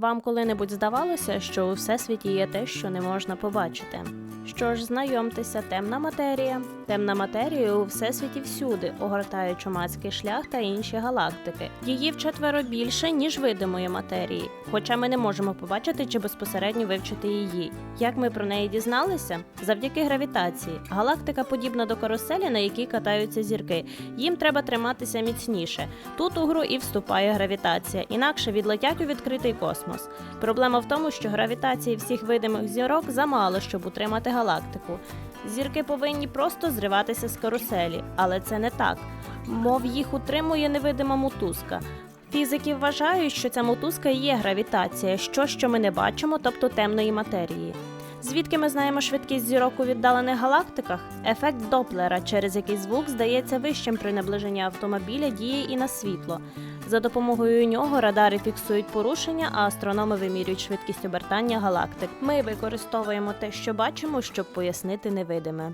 Вам коли-небудь здавалося, що у всесвіті є те, що не можна побачити? Що ж, знайомтеся, темна матерія. Темна матерія у всесвіті всюди, огортає чумацький шлях та інші галактики. Її вчетверо більше, ніж видимої матерії, хоча ми не можемо побачити чи безпосередньо вивчити її. Як ми про неї дізналися? Завдяки гравітації. Галактика подібна до каруселі, на якій катаються зірки. Їм треба триматися міцніше. Тут у гру і вступає гравітація, інакше відлетять у відкритий космос. Проблема в тому, що гравітації всіх видимих зірок замало, щоб утримати галактику. Зірки повинні просто зриватися з каруселі, але це не так. Мов їх утримує невидима мотузка. Фізики вважають, що ця мотузка є гравітація, що, що ми не бачимо, тобто темної матерії. Звідки ми знаємо швидкість зірок у віддалених галактиках? Ефект Доплера, через який звук здається вищим при наближенні автомобіля, діє і на світло. За допомогою нього радари фіксують порушення, а астрономи вимірюють швидкість обертання галактик. Ми використовуємо те, що бачимо, щоб пояснити невидиме.